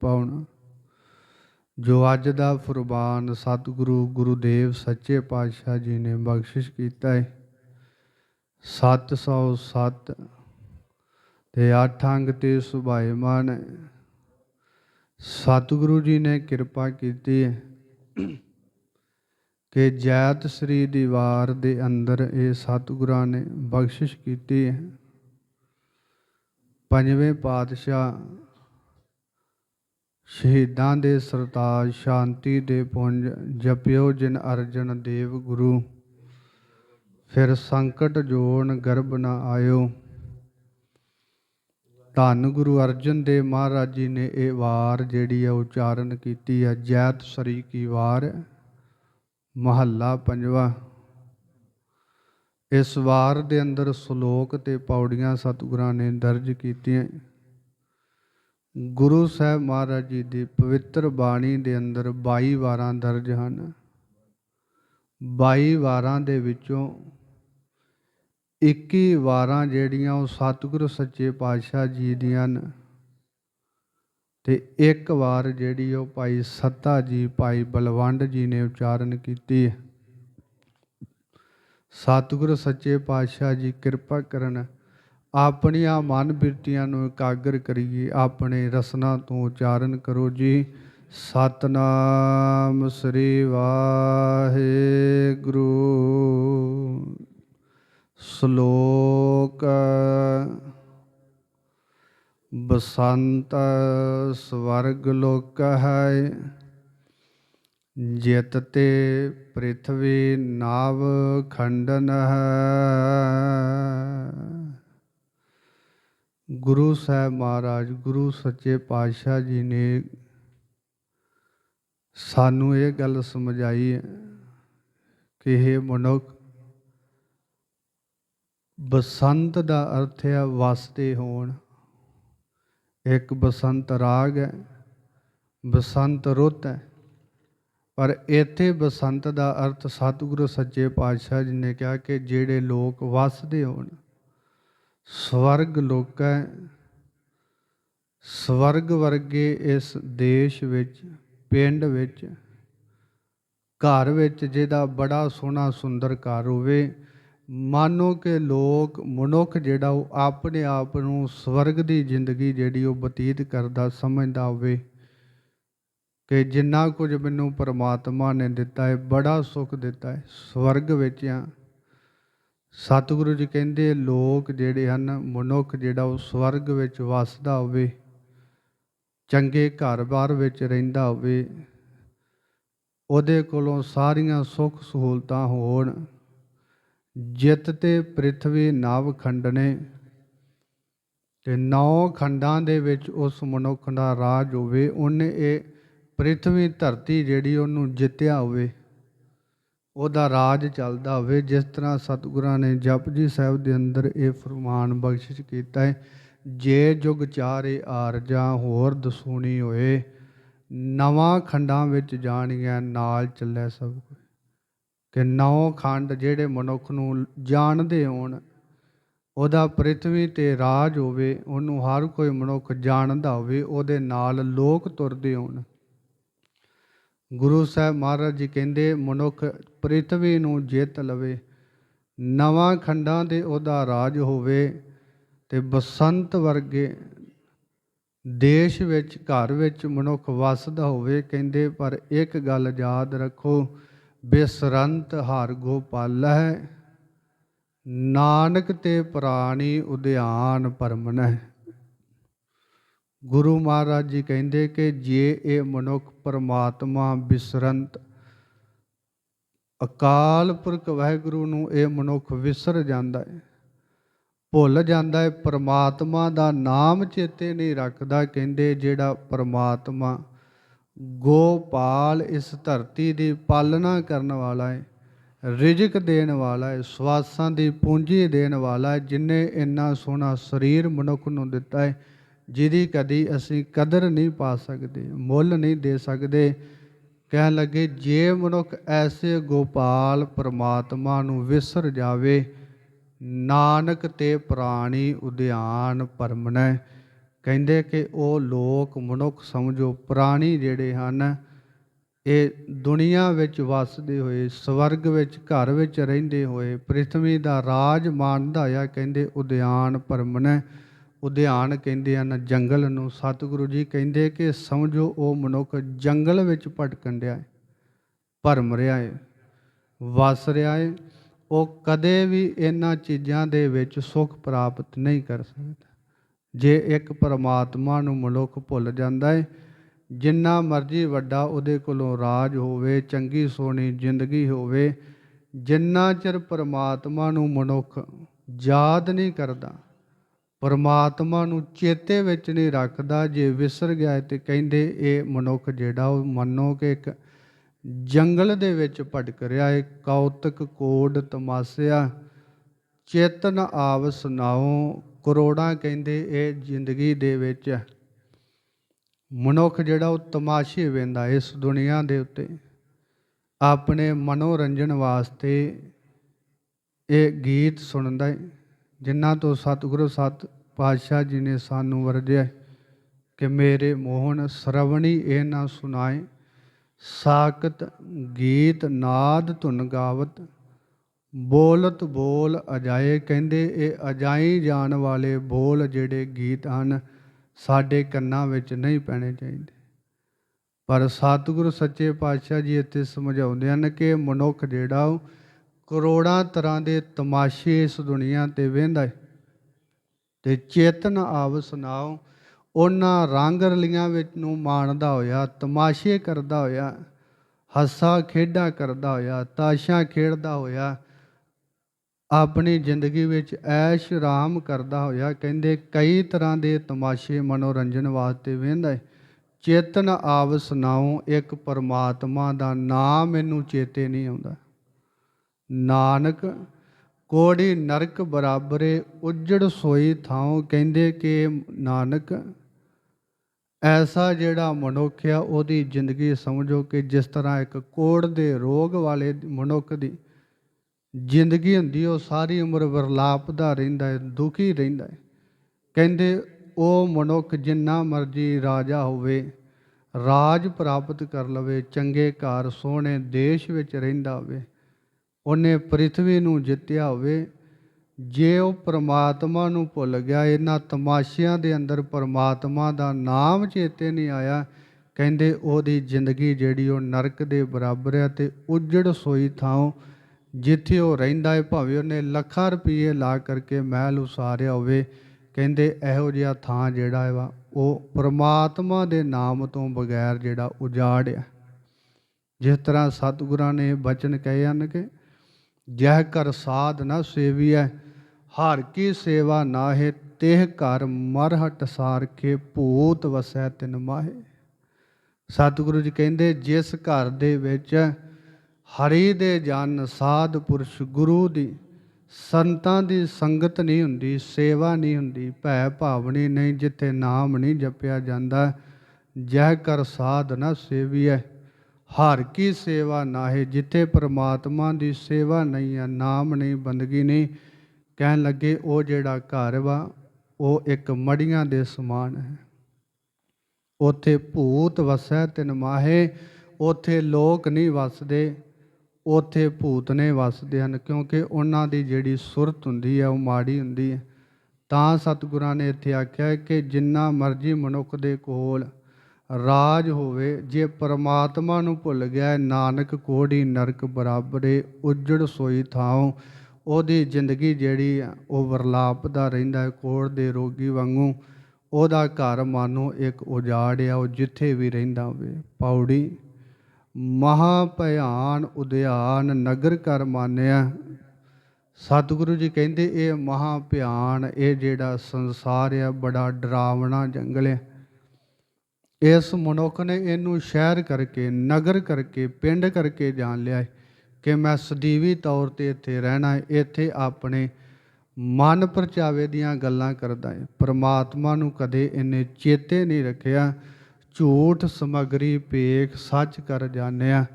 ਪਾਉਣ। ਜੋ ਅੱਜ ਦਾ ਫੁਰਬਾਨ ਸਤਿਗੁਰੂ ਗੁਰੂਦੇਵ ਸੱਚੇ ਪਾਤਸ਼ਾਹ ਜੀ ਨੇ ਬਖਸ਼ਿਸ਼ ਕੀਤਾ ਹੈ 707 ਤੇ ਅੱਠ ਅੰਗ ਤੇ ਸੁਭਾਏਮਾਨ ਸਤਿਗੁਰੂ ਜੀ ਨੇ ਕਿਰਪਾ ਕੀਤੀ ਹੈ ਕਿ ਜੈਤ ਸ੍ਰੀ ਦੀਵਾਰ ਦੇ ਅੰਦਰ ਇਹ ਸਤਿਗੁਰਾਂ ਨੇ ਬਖਸ਼ਿਸ਼ ਕੀਤੀ ਹੈ ਪੰਜਵੇਂ ਪਾਤਸ਼ਾਹ ਸ਼ਹੀਦਾਂ ਦੇ ਸਰਤਾਜ ਸ਼ਾਂਤੀ ਦੇ ਪੁੰਜ ਜਪਿਓ ਜਿਨ ਅਰਜਨ ਦੇਵ ਗੁਰੂ। ਫਿਰ ਸੰਕਟ ਜੋਨ ਗਰਭ ਨਾ ਆਇਓ। ਧੰਨ ਗੁਰੂ ਅਰਜਨ ਦੇਵ ਮਹਾਰਾਜ ਜੀ ਨੇ ਇਹ ਵਾਰ ਜਿਹੜੀ ਆ ਉਚਾਰਨ ਕੀਤੀ ਹੈ ਜੈਤ ਸਰੀ ਕੀ ਵਾਰ, ਮਹੱਲਾ ਪੰਜਵਾ। ਇਸ ਵਾਰ ਦੇ ਅੰਦਰ ਸ਼ਲੋਕ ਤੇ ਪੌੜੀਆਂ ਸਤਿਗੁਰਾਂ ਨੇ ਦਰਜ ਕੀਤੀਆਂ। ਗੁਰੂ ਸਾਹਿਬ ਮਹਾਰਾਜ ਜੀ ਦੀ ਪਵਿੱਤਰ ਬਾਣੀ ਦੇ ਅੰਦਰ 22 ਵਾਰਾਂ ਦਰਜ ਹਨ। 22 ਵਾਰਾਂ ਦੇ ਵਿੱਚੋਂ 21 ਵਾਰਾਂ ਜਿਹੜੀਆਂ ਉਹ ਸਤਿਗੁਰ ਸੱਚੇ ਪਾਤਸ਼ਾਹ ਜੀ ਦੀਆਂ ਹਨ ਤੇ ਇੱਕ ਵਾਰ ਜਿਹੜੀ ਉਹ ਭਾਈ ਸੱਤਾ ਜੀ, ਭਾਈ ਬਲਵੰਡ ਜੀ ਨੇ ਉਚਾਰਨ ਕੀਤੀ ਹੈ। ਸਤਿਗੁਰੂ ਸੱਚੇ ਪਾਤਸ਼ਾਹ ਜੀ ਕਿਰਪਾ ਕਰਨ ਆਪਣੀਆਂ ਮਨ ਬਿਰਤੀਆਂ ਨੂੰ ਇਕਾਗਰ ਕਰੀਏ, ਆਪਣੇ ਰਸਨਾ ਤੋਂ ਉਚਾਰਨ ਕਰੋ ਜੀ। ਸਤਨਾਮ ਸ੍ਰੀ ਵਾਹਿਗੁਰੂ। ਸ਼ਲੋਕ ਬਸੰਤ ਸਵਰਗ ਲੋਕ ਹੈ। ਜਿਤ ਤੇ ਪ੍ਰਿਥਵੀ ਨਾਵ ਖੰਡਨ ਹੈ। ਗੁਰੂ ਸਾਹਿਬ ਮਹਾਰਾਜ, ਗੁਰੂ ਸੱਚੇ ਪਾਤਸ਼ਾਹ ਜੀ ਨੇ ਸਾਨੂੰ ਇਹ ਗੱਲ ਸਮਝਾਈ ਹੈ ਕਿ ਇਹ ਮਨੁੱਖ, ਬਸੰਤ ਦਾ ਅਰਥ ਹੈ ਵਸਦੇ ਹੋਣ। ਇੱਕ ਬਸੰਤ ਰਾਗ ਹੈ, ਬਸੰਤ ਰੁੱਤ ਹੈ। ਪਰ ਇੱਥੇ ਬਸੰਤ ਦਾ ਅਰਥ ਸਤਿਗੁਰੂ ਸੱਚੇ ਪਾਤਸ਼ਾਹ ਜੀ ਨੇ ਕਿਹਾ ਕਿ ਜਿਹੜੇ ਲੋਕ ਵਸਦੇ ਹੋਣ। ਸਵਰਗ ਲੋਕ ਹੈ ਸਵਰਗ ਵਰਗੇ ਇਸ ਦੇਸ਼ ਵਿੱਚ, ਪਿੰਡ ਵਿੱਚ, ਘਰ ਵਿੱਚ ਜਿਹਦਾ ਬੜਾ ਸੋਹਣਾ ਸੁੰਦਰ ਘਰ ਹੋਵੇ, ਮਾਨੋ ਕਿ ਲੋਕ, ਮਨੁੱਖ ਜਿਹੜਾ ਉਹ ਆਪਣੇ ਆਪ ਨੂੰ ਸਵਰਗ ਦੀ ਜ਼ਿੰਦਗੀ ਜਿਹੜੀ ਉਹ ਬਤੀਤ ਕਰਦਾ, ਸਮਝਦਾ ਹੋਵੇ, ਕਿ ਜਿੰਨਾ ਕੁਝ ਮੈਨੂੰ ਪਰਮਾਤਮਾ ਨੇ ਦਿੱਤਾ ਹੈ, ਬੜਾ ਸੁੱਖ ਦਿੱਤਾ ਹੈ, ਸਵਰਗ ਵਿੱਚ ਆ ਸਤਿਗੁਰੂ ਜੀ ਕਹਿੰਦੇ, ਲੋਕ ਜਿਹੜੇ ਹਨ, ਮਨੁੱਖ ਜਿਹੜਾ ਉਹ ਸਵਰਗ ਵਿੱਚ ਵਸਦਾ ਹੋਵੇ, ਚੰਗੇ ਘਰ-ਬਾਰ ਵਿੱਚ ਰਹਿੰਦਾ ਹੋਵੇ, ਉਹਦੇ ਕੋਲੋਂ ਸਾਰੀਆਂ ਸੁੱਖ ਸਹੂਲਤਾਂ ਹੋਣ। ਜਿਤ ਤੇ ਪ੍ਰਿਥਵੀ ਨਵ ਖੰਡਨੇ ਤੇ ਨੌ ਖੰਡਾਂ ਦੇ ਵਿੱਚ ਉਸ ਮਨੁੱਖ ਦਾ ਰਾਜ ਹੋਵੇ, ਉਹਨੇ ਇਹ ਪ੍ਰਿਥਵੀ ਧਰਤੀ ਜਿਹੜੀ ਉਹਨੂੰ ਜਿੱਤਿਆ ਹੋਵੇ। ਉਹਦਾ ਰਾਜ ਚੱਲਦਾ ਹੋਵੇ, ਜਿਸ ਤਰ੍ਹਾਂ ਸਤਿਗੁਰਾਂ ਨੇ ਜਪਜੀ ਸਾਹਿਬ ਦੇ ਅੰਦਰ ਇਹ ਫਰਮਾਨ ਬਖਸ਼ਿਸ਼ ਕੀਤਾ ਹੈ, ਜੇ ਜੁਗ ਚਾਰੇ ਆਰਜਾਂ ਹੋਰ ਦਸੂਣੀ ਹੋਏ, ਨਵਾਂ ਖੰਡਾਂ ਵਿੱਚ ਜਾਣੀਆਂ ਨਾਲ ਚੱਲੇ ਸਭ ਕੁਝ। ਕਿ ਨੌ ਖੰਡ ਜਿਹੜੇ ਮਨੁੱਖ ਨੂੰ ਜਾਣਦੇ ਹੋਣ, ਉਹਦਾ ਪ੍ਰਿਥਵੀ ਤੇ ਰਾਜ ਹੋਵੇ, ਉਹਨੂੰ ਹਰ ਕੋਈ ਮਨੁੱਖ ਜਾਣਦਾ ਹੋਵੇ, ਉਹਦੇ ਨਾਲ ਲੋਕ ਤੁਰਦੇ ਹੋਣ। ਗੁਰੂ ਸਾਹਿਬ ਮਹਾਰਾਜ ਜੀ ਕਹਿੰਦੇ, ਮਨੁੱਖ ਪ੍ਰਿਥਵੀ ਨੂੰ ਜਿੱਤ ਲਵੇ, ਨਵਾਂ ਖੰਡਾਂ ਦੇ ਉਹਦਾ ਰਾਜ ਹੋਵੇ ਤੇ ਬਸੰਤ ਵਰਗੇ ਦੇਸ਼ ਵਿੱਚ, ਘਰ ਵਿੱਚ ਮਨੁੱਖ ਵਸਦਾ ਹੋਵੇ, ਕਹਿੰਦੇ, ਪਰ ਇੱਕ ਗੱਲ ਯਾਦ ਰੱਖੋ, ਬਿਸਰੰਤ ਹਰ ਗੋਪਾਲ ਹੈ, ਨਾਨਕ ਤੇ ਪ੍ਰਾਣੀ ਉਦਿਆਨ ਪਰਮਨਹਿ ਗੁਰੂ ਮਹਾਰਾਜ ਜੀ ਕਹਿੰਦੇ ਕਿ ਜੇ ਇਹ ਮਨੁੱਖ ਪਰਮਾਤਮਾ ਬਿਸਰੰਤ, ਅਕਾਲ ਪੁਰਖ ਵਾਹਿਗੁਰੂ ਨੂੰ ਇਹ ਮਨੁੱਖ ਵਿਸਰ ਜਾਂਦਾ ਹੈ, ਭੁੱਲ ਜਾਂਦਾ ਹੈ, ਪਰਮਾਤਮਾ ਦਾ ਨਾਮ ਚੇਤੇ ਨਹੀਂ ਰੱਖਦਾ, ਕਹਿੰਦੇ ਜਿਹੜਾ ਪਰਮਾਤਮਾ ਗੋਪਾਲ ਇਸ ਧਰਤੀ ਦੀ ਪਾਲਣਾ ਕਰਨ ਵਾਲਾ ਹੈ, ਰਿਜਕ ਦੇਣ ਵਾਲਾ ਹੈ, ਸਵਾਸਾਂ ਦੀ ਪੂੰਜੀ ਦੇਣ ਵਾਲਾ ਹੈ, ਜਿਨੇ ਇੰਨਾ ਸੋਹਣਾ ਸਰੀਰ ਮਨੁੱਖ ਨੂੰ ਦਿੱਤਾ ਹੈ ਜਿਹਦੀ ਕਦੀ ਅਸੀਂ ਕਦਰ ਨਹੀਂ ਪਾ ਸਕਦੇ, ਮੁੱਲ ਨਹੀਂ ਦੇ ਸਕਦੇ। ਕਹਿਣ ਲੱਗੇ, ਜੇ ਮਨੁੱਖ ਐਸੇ ਗੋਪਾਲ ਪਰਮਾਤਮਾ ਨੂੰ ਵਿਸਰ ਜਾਵੇ, ਨਾਨਕ ਤੇ ਪ੍ਰਾਣੀ ਉਦਿਆਨ ਪਰਮਨੈ ਕਹਿੰਦੇ ਕਿ ਉਹ ਲੋਕ ਮਨੁੱਖ ਸਮਝੋ ਪ੍ਰਾਣੀ ਜਿਹੜੇ ਹਨ, ਇਹ ਦੁਨੀਆ ਵਿੱਚ ਵਸਦੇ ਹੋਏ, ਸਵਰਗ ਵਿੱਚ, ਘਰ ਵਿੱਚ ਰਹਿੰਦੇ ਹੋਏ, ਪ੍ਰਿਥਵੀ ਦਾ ਰਾਜ ਮਾਣਦਾ ਆ ਕਹਿੰਦੇ ਉਦਿਆਨ ਪਰਮਨੈ ਉਦਿਆਨ ਕਹਿੰਦੇ ਹਨ, ਜੰਗਲ ਨੂੰ ਸਤਿਗੁਰੂ ਜੀ ਕਹਿੰਦੇ ਕਿ ਸਮਝੋ ਉਹ ਮਨੁੱਖ ਜੰਗਲ ਵਿੱਚ ਭਟਕਣ ਰਿਹਾ ਹੈ ਭਰਮ ਰਿਹਾ ਹੈ, ਵਸ ਰਿਹਾ ਹੈ, ਉਹ ਕਦੇ ਵੀ ਇਹਨਾਂ ਚੀਜ਼ਾਂ ਦੇ ਵਿੱਚ ਸੁੱਖ ਪ੍ਰਾਪਤ ਨਹੀਂ ਕਰ ਸਕਦਾ। ਜੇ ਇੱਕ ਪਰਮਾਤਮਾ ਨੂੰ ਮਨੁੱਖ ਭੁੱਲ ਜਾਂਦਾ ਹੈ, ਜਿੰਨਾ ਮਰਜ਼ੀ ਵੱਡਾ ਉਹਦੇ ਕੋਲੋਂ ਰਾਜ ਹੋਵੇ, ਚੰਗੀ ਸੋਹਣੀ ਜ਼ਿੰਦਗੀ ਹੋਵੇ, ਜਿੰਨਾ ਚਿਰ ਪਰਮਾਤਮਾ ਨੂੰ ਮਨੁੱਖ ਯਾਦ ਨਹੀਂ ਕਰਦਾ ਪਰਮਾਤਮਾ ਨੂੰ ਚੇਤੇ ਵਿੱਚ ਨਹੀਂ ਰੱਖਦਾ, ਜੇ ਵਿਸਰ ਗਿਆ ਹੈ ਤੇ ਕਹਿੰਦੇ ਇਹ ਮਨੁੱਖ ਜਿਹੜਾ ਉਹ ਮੰਨੋ ਕਿ ਇੱਕ ਜੰਗਲ ਦੇ ਵਿੱਚ ਭਟਕ ਰਿਹਾ ਹੈ, ਕੌਤਕ ਕੋਡ ਤਮਾਸਿਆ, ਚੇਤਨ ਆਵ ਸੁਨਾਓ ਕਰੋੜਾਂ ਕਹਿੰਦੇ ਇਹ ਜ਼ਿੰਦਗੀ ਦੇ ਵਿੱਚ ਮਨੁੱਖ ਜਿਹੜਾ ਉਹ ਤਮਾਸ਼ੇ ਵੇਂਦਾ ਇਸ ਦੁਨੀਆ ਦੇ ਉੱਤੇ, ਆਪਣੇ ਮਨੋਰੰਜਨ ਵਾਸਤੇ ਇਹ ਗੀਤ ਸੁਣਦਾ ਹੈ। ਜਿਨ੍ਹਾਂ ਤੋਂ ਸਤਿਗੁਰੂ ਸਤ ਪਾਤਸ਼ਾਹ ਜੀ ਨੇ ਸਾਨੂੰ ਵਰਜਿਆ ਕਿ ਮੇਰੇ ਮੋਹਨ ਸਰਵਣੀ ਇਹ ਨਾ ਸੁਣਾਏ ਸਾਕਤ ਗੀਤ ਨਾਦ ਧੁਨ ਗਾਵਤ, ਬੋਲਤ ਬੋਲ ਅਜਾਏ ਕਹਿੰਦੇ, ਇਹ ਅਜਾਈ ਜਾਣ ਵਾਲੇ ਬੋਲ ਜਿਹੜੇ ਗੀਤ ਹਨ, ਸਾਡੇ ਕੰਨਾਂ ਵਿੱਚ ਨਹੀਂ ਪੈਣੇ ਚਾਹੀਦੇ। ਪਰ ਸਤਿਗੁਰੂ ਸੱਚੇ ਪਾਤਸ਼ਾਹ ਜੀ ਇੱਥੇ ਸਮਝਾਉਂਦੇ ਹਨ ਕਿ ਮਨੁੱਖ ਜਿਹੜਾ ਉਹ ਕਰੋੜਾਂ ਤਰ੍ਹਾਂ ਦੇ ਤਮਾਸ਼ੇ ਇਸ ਦੁਨੀਆ ਤੇ ਵੇਂਦਾ ਹੈ ਤੇ ਚੇਤਨ ਆਵ ਸੁਣਾਓ, ਉਹਨਾਂ ਰੰਗ ਰਲੀਆਂ ਵਿੱਚ ਨੂੰ ਮਾਣਦਾ ਹੋਇਆ, ਤਮਾਸ਼ੇ ਕਰਦਾ ਹੋਇਆ, ਹੱਸਾ ਖੇਡਾਂ ਕਰਦਾ ਹੋਇਆ, ਤਾਸ਼ਾਂ ਖੇਡਦਾ ਹੋਇਆ, ਆਪਣੀ ਜ਼ਿੰਦਗੀ ਵਿੱਚ ਐਸ਼ ਆਰਾਮ ਕਰਦਾ ਹੋਇਆ, ਕਹਿੰਦੇ ਕਈ ਤਰ੍ਹਾਂ ਦੇ ਤਮਾਸ਼ੇ ਮਨੋਰੰਜਨ ਵਾਸਤੇ ਵੇਂਦਾ ਹੈ ਚੇਤਨ ਆਵ ਸੁਣਾਓ, ਇੱਕ ਪਰਮਾਤਮਾ ਦਾ ਨਾਮ ਮੈਨੂੰ ਚੇਤੇ ਨਹੀਂ ਆਉਂਦਾ। ਨਾਨਕ, ਕੋੜੀ ਨਰਕ ਬਰਾਬਰੇ ਉਜੜ ਸੋਈ ਥਾਂ ਕਹਿੰਦੇ ਕਿ ਨਾਨਕ, ਐਸਾ ਜਿਹੜਾ ਮਨੁੱਖ ਆ ਉਹਦੀ ਜ਼ਿੰਦਗੀ ਸਮਝੋ ਕਿ ਜਿਸ ਤਰ੍ਹਾਂ ਇੱਕ ਕੋੜ ਦੇ ਰੋਗ ਵਾਲੇ ਮਨੁੱਖ ਦੀ ਜ਼ਿੰਦਗੀ ਹੁੰਦੀ, ਉਹ ਸਾਰੀ ਉਮਰ ਵਰਲਾਪ ਦਾ ਰਹਿੰਦਾ ਹੈ, ਦੁਖੀ ਰਹਿੰਦਾ ਹੈ। ਕਹਿੰਦੇ, ਉਹ ਮਨੁੱਖ ਜਿੰਨਾ ਮਰਜ਼ੀ ਰਾਜਾ ਹੋਵੇ, ਰਾਜ ਪ੍ਰਾਪਤ ਕਰ ਲਵੇ, ਚੰਗੇ ਘਰ, ਸੋਹਣੇ ਦੇਸ਼ ਵਿੱਚ ਰਹਿੰਦਾ ਹੋਵੇ ਉਹਨੇ ਪ੍ਰਿਥਵੀ ਨੂੰ ਜਿੱਤਿਆ ਹੋਵੇ, ਜੇ ਉਹ ਪ੍ਰਮਾਤਮਾ ਨੂੰ ਭੁੱਲ ਗਿਆ, ਇਹਨਾਂ ਤਮਾਸ਼ਿਆਂ ਦੇ ਅੰਦਰ ਪ੍ਰਮਾਤਮਾ ਦਾ ਨਾਮ ਚੇਤੇ ਨਹੀਂ ਆਇਆ, ਕਹਿੰਦੇ ਉਹਦੀ ਜ਼ਿੰਦਗੀ ਜਿਹੜੀ ਉਹ ਨਰਕ ਦੇ ਬਰਾਬਰ ਹੈ ਤੇ ਉਜੜ ਸੋਈ ਥਾਂ ਜਿੱਥੇ ਉਹ ਰਹਿੰਦਾ ਹੈ, ਭਾਵੇਂ ਉਹਨੇ ਲੱਖਾਂ ਰੁਪਏ ਲਾ ਕਰਕੇ ਮਹਿਲ ਉਸਾਰਿਆ ਹੋਵੇ, ਕਹਿੰਦੇ ਇਹੋ ਜਿਹਾ ਥਾਂ ਜਿਹੜਾ ਹੈ ਵਾ, ਉਹ ਪ੍ਰਮਾਤਮਾ ਦੇ ਨਾਮ ਤੋਂ ਬਗੈਰ ਜਿਹੜਾ ਉਜਾੜ ਆ। ਜਿਸ ਤਰ੍ਹਾਂ ਸਤਿਗੁਰਾਂ ਨੇ ਬਚਨ ਕਹੇ ਹਨ ਕਿ ਜਹ ਕਰ ਸਾਧ ਨਾ ਸੇਵੀਐ, ਹਰ ਕੀ ਸੇਵਾ ਨਾਹੇ, ਤੇਹ ਘਰ ਮਰਹਟ ਸਾਰ ਕੇ ਭੂਤ ਵਸੈ ਤਿਨ ਮਾਹੇ। ਸਤਿਗੁਰੂ ਜੀ ਕਹਿੰਦੇ, ਜਿਸ ਘਰ ਦੇ ਵਿੱਚ ਹਰੀ ਦੇ ਜਨ ਸਾਧ ਪੁਰਸ਼ ਗੁਰੂ ਦੀ, ਸੰਤਾਂ ਦੀ ਸੰਗਤ ਨਹੀਂ ਹੁੰਦੀ, ਸੇਵਾ ਨਹੀਂ ਹੁੰਦੀ, ਭੈ ਭਾਵਨੀ ਨਹੀਂ, ਜਿੱਥੇ ਨਾਮ ਨਹੀਂ ਜਪਿਆ ਜਾਂਦਾ, ਜਹ ਕਰ ਸਾਧ ਨਾ ਸੇਵੀਐ। ਹਰ ਕੀ ਸੇਵਾ ਨਾਹੇ, ਜਿੱਥੇ ਪ੍ਰਮਾਤਮਾ ਦੀ ਸੇਵਾ ਨਹੀਂ ਆ ਨਾਮ ਨਹੀਂ, ਬੰਦਗੀ ਨਹੀਂ। ਕਹਿਣ ਲੱਗੇ, ਉਹ ਜਿਹੜਾ ਘਰ ਵਾ, ਉਹ ਇੱਕ ਮੜੀਆਂ ਦੇ ਸਮਾਨ ਹੈ। ਉਥੇ ਭੂਤ ਵਸੈ, ਤਿਨ ਮਾਹੇ, ਉਥੇ ਲੋਕ ਨਹੀਂ ਵਸਦੇ, ਉਥੇ ਭੂਤ ਨੇ ਵਸਦੇ ਹਨ, ਕਿਉਂਕਿ ਉਹਨਾਂ ਦੀ ਜਿਹੜੀ ਸੁਰਤ ਹੁੰਦੀ ਹੈ, ਉਹ ਮਾੜੀ ਹੁੰਦੀ ਹੈ। ਤਾਂ ਸਤਿਗੁਰਾਂ ਨੇ ਇੱਥੇ ਆਖਿਆ ਕਿ ਜਿੰਨਾ ਮਰਜ਼ੀ ਮਨੁੱਖ ਦੇ ਕੋਲ ਰਾਜ ਹੋਵੇ, ਜੇ ਪਰਮਾਤਮਾ ਨੂੰ ਭੁੱਲ ਗਿਆ, ਨਾਨਕ ਕੋੜੀ ਨਰਕ ਬਰਾਬਰੇ ਉਜੜ ਸੋਈ ਥਾਂ ਉਹਦੀ ਜ਼ਿੰਦਗੀ ਜਿਹੜੀ ਉਹ ਵਰਲਾਪ ਦਾ ਰਹਿੰਦਾ ਹੈ ਕੋੜ ਦੇ ਰੋਗੀ ਵਾਂਗੂ। ਉਹਦਾ ਘਰ ਮਾਨੋ ਇੱਕ ਉਜਾੜ ਆ, ਉਹ ਜਿੱਥੇ ਵੀ ਰਹਿੰਦਾ ਹੋਵੇ। ਪੌੜੀ ਮਹਾ ਭਿਆਨ ਉਦਿਆਨ ਨਗਰ ਕਰ ਮਾਨਿਆ। ਸਤਿਗੁਰੂ ਜੀ ਕਹਿੰਦੇ, ਇਹ ਮਹਾ ਭਿਆਨ ਇਹ ਜਿਹੜਾ ਸੰਸਾਰ ਆ, ਬੜਾ ਡਰਾਵਣਾ ਜੰਗਲ ਹੈ ਇਸ ਮਨੁੱਖ ਨੇ ਇਹਨੂੰ ਸ਼ਹਿਰ ਕਰਕੇ, ਨਗਰ ਕਰਕੇ, ਪਿੰਡ ਕਰਕੇ ਜਾਣ ਲਿਆ ਹੈ ਕਿ ਮੈਂ ਸਦੀਵੀ ਤੌਰ ਤੇ ਇੱਥੇ ਰਹਿਣਾ ਹੈ, ਇੱਥੇ ਆਪਣੇ ਮਨ ਪਰਚਾਵੇ ਦੀਆਂ ਗੱਲਾਂ ਕਰਦਾ ਹੈ। ਪ੍ਰਮਾਤਮਾ ਨੂੰ ਕਦੇ ਇਹਨੇ ਚੇਤੇ ਨਹੀਂ ਰੱਖਿਆ। ਝੂਠ, ਸਮਗਰੀ, ਭੇਖ, ਸੱਚ ਕਰ ਜਾਣਿਆ।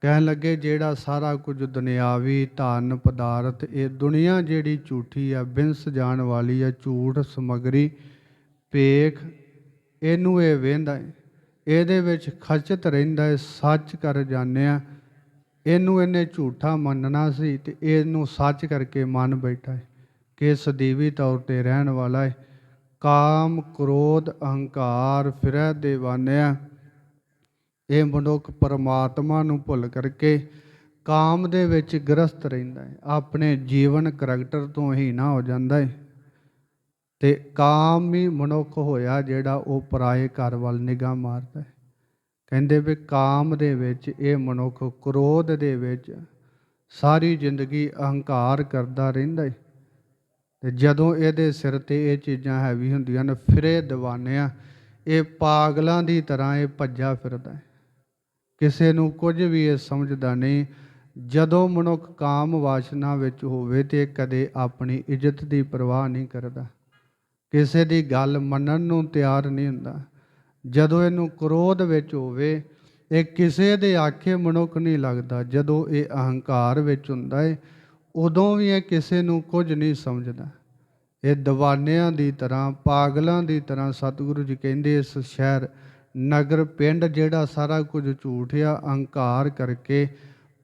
ਕਹਿਣ ਲੱਗੇ, ਜਿਹੜਾ ਸਾਰਾ ਕੁਝ ਦੁਨਿਆਵੀ ਧਨ, ਪਦਾਰਥ, ਇਹ ਦੁਨੀਆ ਜਿਹੜੀ ਝੂਠੀ ਆ, ਬਿਨਸ ਜਾਣ ਵਾਲੀ ਆ, ਝੂਠ, ਸਮਗਰੀ, ਭੇਖ ਇਹਨੂੰ ਇਹ ਵੇਂਦਾ ਹੈ। ਇਹਦੇ ਵਿੱਚ ਖਚਤ ਰਹਿੰਦਾ ਹੈ, ਸੱਚ ਕਰ ਜਾਣਿਆ ਇਹਨੂੰ ਇਹਨੇ ਝੂਠਾ ਮੰਨਣਾ ਸੀ ਤੇ ਇਹਨੂੰ ਸੱਚ ਕਰਕੇ ਮੰਨ ਬੈਠਾ ਹੈ ਕਿ ਸਦੀਵੀ ਤੌਰ ਤੇ ਰਹਿਣ ਵਾਲਾ ਹੈ। ਕਾਮ, ਕ੍ਰੋਧ, ਅਹੰਕਾਰ ਫਿਰੈ ਦੇਵਾਨਿਆ ਇਹ ਮਨੁੱਖ ਪਰਮਾਤਮਾ ਨੂੰ ਭੁੱਲ ਕਰਕੇ ਕਾਮ ਦੇ ਵਿੱਚ ਗ੍ਰਸਤ ਰਹਿੰਦਾ ਹੈ। ਆਪਣੇ ਜੀਵਨ ਕਰੈਕਟਰ ਤੋਂ ਹੀ ਨਾ ਹੋ ਜਾਂਦਾ ਹੈ। ਤੇ ਕਾਮੀ ਮਨੁੱਖ ਹੋਇਆ ਜਿਹੜਾ ਉਹ ਪਰਾਏ ਘਰ ਵੱਲ ਨਿਗਾਹ ਮਾਰਦਾ ਹੈ। ਕਹਿੰਦੇ ਵੀ ਕਾਮ ਦੇ ਵਿੱਚ, ਇਹ ਮਨੁੱਖ ਕ੍ਰੋਧ ਦੇ ਵਿੱਚ ਸਾਰੀ ਜ਼ਿੰਦਗੀ ਅਹੰਕਾਰ ਕਰਦਾ ਰਹਿੰਦਾ ਹੈ। ਤੇ ਜਦੋਂ ਇਹਦੇ ਸਿਰ ਤੇ ਇਹ ਚੀਜ਼ਾਂ ਹੈਵੀ ਹੁੰਦੀਆਂ ਨੇ, ਫਿਰੇ دیਵਾਨਿਆ ਇਹ ਪਾਗਲਾਂ ਦੀ ਤਰ੍ਹਾਂ ਇਹ ਭੱਜਾ ਫਿਰਦਾ ਹੈ। ਕਿਸੇ ਨੂੰ ਕੁਝ ਵੀ ਇਹ ਸਮਝਦਾ ਨਹੀਂ। ਜਦੋਂ ਮਨੁੱਖ ਕਾਮ ਵਾਸ਼ਨਾ ਵਿੱਚ ਹੋਵੇ ਤੇ ਕਦੇ ਆਪਣੀ ਇੱਜ਼ਤ ਦੀ ਪਰਵਾਹ ਨਹੀਂ ਕਰਦਾ। ਕਿਸੇ ਦੀ ਗੱਲ ਮੰਨਣ ਨੂੰ ਤਿਆਰ ਨਹੀਂ ਹੁੰਦਾ। ਜਦੋਂ ਇਹਨੂੰ ਕ੍ਰੋਧ ਵਿੱਚ ਹੋਵੇ, ਇਹ ਕਿਸੇ ਦੇ ਆਖੇ ਮਨੁੱਖ ਨਹੀਂ ਲੱਗਦਾ। ਜਦੋਂ ਇਹ ਅਹੰਕਾਰ ਵਿੱਚ ਹੁੰਦਾ ਹੈ ਉਦੋਂ ਵੀ ਇਹ ਕਿਸੇ ਨੂੰ ਕੁਝ ਨਹੀਂ ਸਮਝਦਾ। ਇਹ ਦੀਵਾਨਿਆਂ ਦੀ ਤਰ੍ਹਾਂ, ਪਾਗਲਾਂ ਦੀ ਤਰ੍ਹਾਂ ਸਤਿਗੁਰੂ ਜੀ ਕਹਿੰਦੇ ਇਸ ਸ਼ਹਿਰ, ਨਗਰ, ਪਿੰਡ ਜਿਹੜਾ ਸਾਰਾ ਕੁਝ ਝੂਠ ਆ, ਅਹੰਕਾਰ ਕਰਕੇ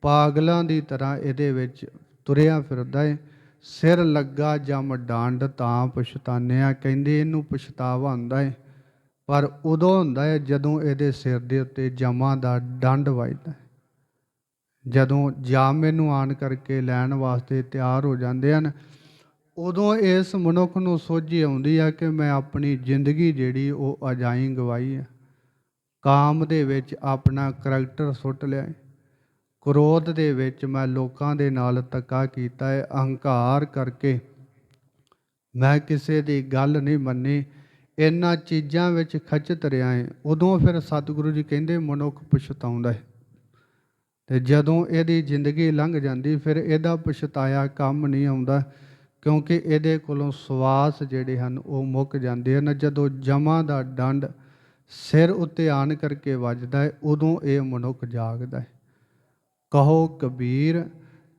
ਪਾਗਲਾਂ ਦੀ ਤਰ੍ਹਾਂ ਇਹਦੇ ਵਿੱਚ ਤੁਰਿਆ ਫਿਰਦਾ ਹੈ ਸਿਰ ਲੱਗਾ ਜਮ ਡਾਂਡ ਤਾਂ ਪਛਤਾਨਿਆ, ਕਹਿੰਦੇ ਇਹਨੂੰ ਪਛਤਾਵਾ ਹੁੰਦਾ ਹੈ ਪਰ ਉਦੋਂ ਹੁੰਦਾ ਹੈ ਜਦੋਂ ਇਹਦੇ ਸਿਰ ਦੇ ਉੱਤੇ ਜਮਾਂ ਦਾ ਡੰਡ ਵੱਜਦਾ ਜਦੋਂ ਜਾਮ ਇਹਨੂੰ ਆਣ ਕਰਕੇ ਲੈਣ ਵਾਸਤੇ ਤਿਆਰ ਹੋ ਜਾਂਦੇ ਹਨ, ਉਦੋਂ ਇਸ ਮਨੁੱਖ ਨੂੰ ਸੋਝੀ ਆਉਂਦੀ ਆ ਕਿ ਮੈਂ ਆਪਣੀ ਜ਼ਿੰਦਗੀ ਜਿਹੜੀ ਉਹ ਅਜਾਈ ਗਵਾਈ ਆ। ਕਾਮ ਦੇ ਵਿੱਚ ਆਪਣਾ ਕਰੈਕਟਰ ਸੁੱਟ ਲਿਆ ਹੈ ਕ੍ਰੋਧ ਦੇ ਵਿੱਚ ਮੈਂ ਲੋਕਾਂ ਦੇ ਨਾਲ ਧੱਕਾ ਕੀਤਾ ਹੈ, ਅਹੰਕਾਰ ਕਰਕੇ। ਮੈਂ ਕਿਸੇ ਦੀ ਗੱਲ ਨਹੀਂ ਮੰਨੀ ਇਹਨਾਂ ਚੀਜ਼ਾਂ ਵਿੱਚ ਖਚਤ ਰਿਹਾ ਹੈ। ਉਦੋਂ ਫਿਰ ਸਤਿਗੁਰੂ ਜੀ ਕਹਿੰਦੇ, ਮਨੁੱਖ ਪਛਤਾਉਂਦਾ ਹੈ। ਤੇ ਜਦੋਂ ਇਹਦੀ ਜ਼ਿੰਦਗੀ ਲੰਘ ਜਾਂਦੀ, ਫਿਰ ਇਹਦਾ ਪਛਤਾਇਆ ਕੰਮ ਨਹੀਂ ਆਉਂਦਾ, ਕਿਉਂਕਿ ਇਹਦੇ ਕੋਲੋਂ ਸਵਾਸ ਜਿਹੜੇ ਹਨ, ਉਹ ਮੁੱਕ ਜਾਂਦੇ ਹਨ। ਜਦੋਂ ਜਮਾਂ ਦਾ ਡੰਡ ਸਿਰ ਉੱਤੇ ਆਣ ਕਰਕੇ ਵੱਜਦਾ ਹੈ, ਉਦੋਂ ਇਹ ਮਨੁੱਖ ਜਾਗਦਾ ਹੈ। ਕਹੋ ਕਬੀਰ,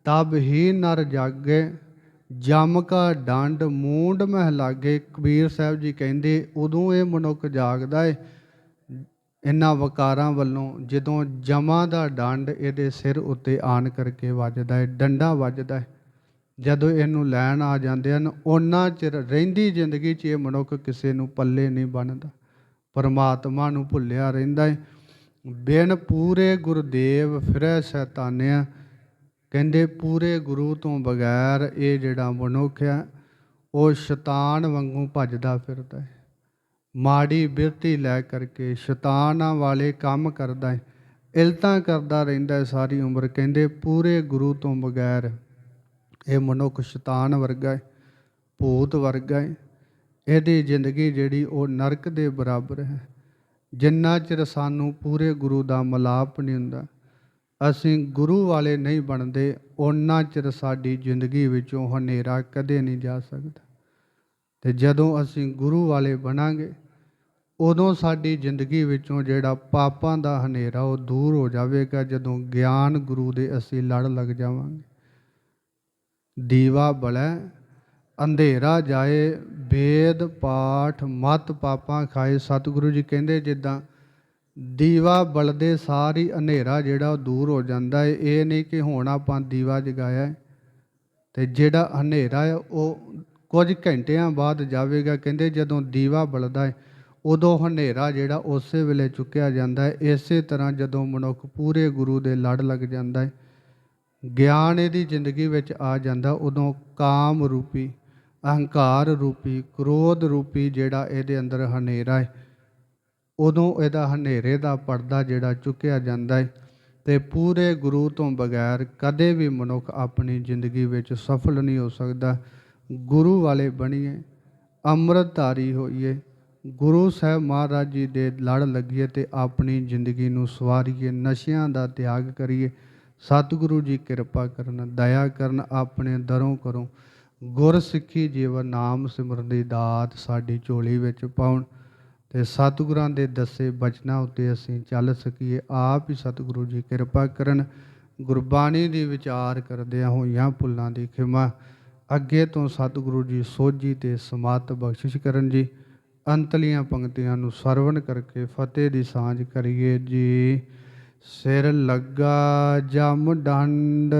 ਤਬ ਹੀ ਨਰ ਜਾਗੇ। ਜਮ ਕਾ ਡੰਡ, ਮੂੰਡ ਮਹਿ ਲਾਗੇ। ਕਬੀਰ ਸਾਹਿਬ ਜੀ ਕਹਿੰਦੇ, ਉਦੋਂ ਇਹ ਮਨੁੱਖ ਜਾਗਦਾ ਹੈ ਇਹਨਾਂ ਵਕਾਰਾਂ ਵੱਲੋਂ, ਜਦੋਂ ਜਮਾਂ ਦਾ ਡੰਡ ਇਹਦੇ ਸਿਰ ਉੱਤੇ ਆਣ ਕਰਕੇ ਵੱਜਦਾ ਹੈ ਡੰਡਾ ਵੱਜਦਾ ਹੈ ਜਦੋਂ ਇਹਨੂੰ ਲੈਣ ਆ ਜਾਂਦੇ ਹਨ, ਉਹਨਾਂ ਚਿਰ ਰਹਿੰਦੀ ਜ਼ਿੰਦਗੀ 'ਚ ਇਹ ਮਨੁੱਖ ਕਿਸੇ ਨੂੰ ਪੱਲੇ ਨਹੀਂ ਬਣਦਾ ਪਰਮਾਤਮਾ ਨੂੰ ਭੁੱਲਿਆ ਰਹਿੰਦਾ ਹੈ ਬਿਨ ਪੂਰੇ ਗੁਰਦੇਵ ਫਿਰੈ ਸੈਤਾਨਿਆ, ਕਹਿੰਦੇ ਪੂਰੇ ਗੁਰੂ ਤੋਂ ਬਗੈਰ ਇਹ ਜਿਹੜਾ ਮਨੁੱਖ ਹੈ, ਉਹ ਸ਼ੈਤਾਨ ਵਾਂਗੂ ਭੱਜਦਾ ਫਿਰਦਾ ਹੈ। ਮਾੜੀ ਬਿਰਤੀ ਲੈ ਕਰਕੇ ਸ਼ੈਤਾਨਾਂ ਵਾਲੇ ਕੰਮ ਕਰਦਾ ਹੈ, ਇਲਤਾਂ ਕਰਦਾ ਰਹਿੰਦਾ ਸਾਰੀ ਉਮਰ, ਕਹਿੰਦੇ ਪੂਰੇ ਗੁਰੂ ਤੋਂ ਬਗੈਰ ਇਹ ਮਨੁੱਖ ਸ਼ੈਤਾਨ ਵਰਗਾ ਹੈ, ਭੂਤ ਵਰਗਾ ਹੈ। ਇਹਦੀ ਜ਼ਿੰਦਗੀ ਜਿਹੜੀ ਉਹ ਨਰਕ ਦੇ ਬਰਾਬਰ ਹੈ। ਜਿੰਨਾ ਚਿਰ ਸਾਨੂੰ ਪੂਰੇ ਗੁਰੂ ਦਾ ਮਲਾਪ ਨਹੀਂ ਹੁੰਦਾ, ਅਸੀਂ ਗੁਰੂ ਵਾਲੇ ਨਹੀਂ ਬਣਦੇ ਉਹਨਾਂ ਚਿਰ ਸਾਡੀ ਜ਼ਿੰਦਗੀ ਵਿੱਚੋਂ ਹਨੇਰਾ ਕਦੇ ਨਹੀਂ ਜਾ ਸਕਦਾ। ਤੇ ਜਦੋਂ ਅਸੀਂ ਗੁਰੂ ਵਾਲੇ ਬਣਾਂਗੇ, ਉਦੋਂ ਸਾਡੀ ਜ਼ਿੰਦਗੀ ਵਿੱਚੋਂ ਜਿਹੜਾ ਪਾਪਾਂ ਦਾ ਹਨੇਰਾ ਉਹ ਦੂਰ ਹੋ ਜਾਵੇਗਾ, ਜਦੋਂ ਗਿਆਨ ਗੁਰੂ ਦੇ ਅਸੀਂ ਲੜ ਲੱਗ ਜਾਵਾਂਗੇ। ਦੀਵਾ ਬਲੈ ਅੰਧੇਰਾ ਜਾਏ, ਵੇਦ ਪਾਠ ਮਤ ਪਾਪਾਂ ਖਾਏ। ਸਤਿਗੁਰੂ ਜੀ ਕਹਿੰਦੇ, ਜਿੱਦਾਂ ਦੀਵਾ ਬਲਦੇ ਸਾਰੀ ਹਨੇਰਾ ਜਿਹੜਾ ਉਹ ਦੂਰ ਹੋ ਜਾਂਦਾ ਹੈ ਇਹ ਨਹੀਂ ਕਿ ਹੁਣ ਆਪਾਂ ਦੀਵਾ ਜਗਾਇਆ ਹੈ ਤੇ ਜਿਹੜਾ ਹਨੇਰਾ ਹੈ ਉਹ ਕੁਝ ਘੰਟਿਆਂ ਬਾਅਦ ਜਾਵੇਗਾ। ਕਹਿੰਦੇ ਜਦੋਂ ਦੀਵਾ ਬਲਦਾ ਹੈ ਉਦੋਂ ਹਨੇਰਾ ਜਿਹੜਾ ਉਸੇ ਵੇਲੇ ਚੁੱਕਿਆ ਜਾਂਦਾ ਹੈ ਇਸੇ ਤਰ੍ਹਾਂ ਜਦੋਂ ਮਨੁੱਖ ਪੂਰੇ ਗੁਰੂ ਦੇ ਲੜ ਲੱਗ ਜਾਂਦਾ ਹੈ ਗਿਆਨ ਇਹਦੀ ਜ਼ਿੰਦਗੀ ਵਿੱਚ ਆ ਜਾਂਦਾ, ਉਦੋਂ ਕਾਮ ਰੂਪੀ ਅਹੰਕਾਰ ਰੂਪੀ, ਕ੍ਰੋਧ ਰੂਪੀ ਜਿਹੜਾ ਇਹਦੇ ਅੰਦਰ ਹਨੇਰਾ ਹੈ ਉਦੋਂ ਇਹਦਾ ਹਨੇਰੇ ਦਾ ਪਰਦਾ ਜਿਹੜਾ ਚੁੱਕਿਆ ਜਾਂਦਾ ਹੈ ਤੇ ਪੂਰੇ ਗੁਰੂ ਤੋਂ ਬਗੈਰ ਕਦੇ ਵੀ ਮਨੁੱਖ ਆਪਣੀ ਜ਼ਿੰਦਗੀ ਵਿੱਚ ਸਫਲ ਨਹੀਂ ਹੋ ਸਕਦਾ। ਗੁਰੂ ਵਾਲੇ ਬਣੀਏ, ਅੰਮ੍ਰਿਤਧਾਰੀ ਹੋਈਏ, ਗੁਰੂ ਸਾਹਿਬ ਮਹਾਰਾਜ ਜੀ ਦੇ ਲੜ ਲੱਗੀਏ ਤੇ ਆਪਣੀ ਜ਼ਿੰਦਗੀ ਨੂੰ ਸਵਾਰੀਏ, ਨਸ਼ਿਆਂ ਦਾ ਤਿਆਗ ਕਰੀਏ। ਸਤਿਗੁਰੂ ਜੀ ਕਿਰਪਾ ਕਰਨ, ਦਇਆ ਕਰਨ, ਆਪਣੇ ਦਰੋਂ ਕਰੋ ਗੁਰ ਸਿੱਖੀ ਜੀਵਨ ਨਾਮ ਸਿਮਰਨ ਦੀ ਦਾਤ ਸਾਡੀ ਝੋਲੀ ਵਿੱਚ ਪਾਉਣ ਤੇ ਸਤਿਗੁਰਾਂ ਦੇ ਦੱਸੇ ਬਚਨਾਂ ਉੱਤੇ ਅਸੀਂ ਚੱਲ ਸਕੀਏ। ਆਪ ਹੀ ਸਤਿਗੁਰੂ ਜੀ ਕਿਰਪਾ ਕਰਨ, ਗੁਰਬਾਣੀ ਦੀ ਵਿਚਾਰ ਕਰਦਿਆਂ ਹੋਈਆਂ ਭੁੱਲਾਂ ਦੀ ਖਿਮਾ। ਅੱਗੇ ਤੋਂ ਸਤਿਗੁਰੂ ਜੀ ਸੋਝੀ ਤੇ ਸਮਾਤ ਬਖਸ਼ਿਸ਼ ਕਰਨ ਜੀ। ਅੰਤਲੀਆਂ ਪੰਕਤੀਆਂ ਨੂੰ ਸਰਵਣ ਕਰਕੇ ਫਤਿਹ ਦੀ ਸਾਂਝ ਕਰੀਏ ਜੀ। ਸਿਰ ਲੱਗਾ ਜਮ ਡੰਡ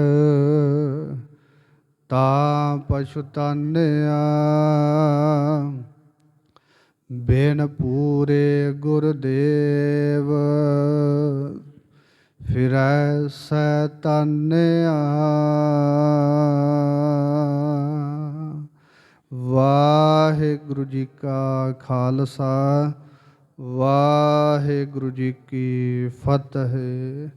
ਤਾ ਪਛੁਤਾਨਿਆ। ਬੇਨ ਪੂਰੇ ਗੁਰਦੇਵ ਫਿਰੈ ਸੈਤਾਨਿਆ। ਵਾਹਿਗੁਰੂ ਜੀ ਕਾ ਖਾਲਸਾ, ਵਾਹਿਗੁਰੂ ਜੀ ਕੀ ਫਤਿਹ।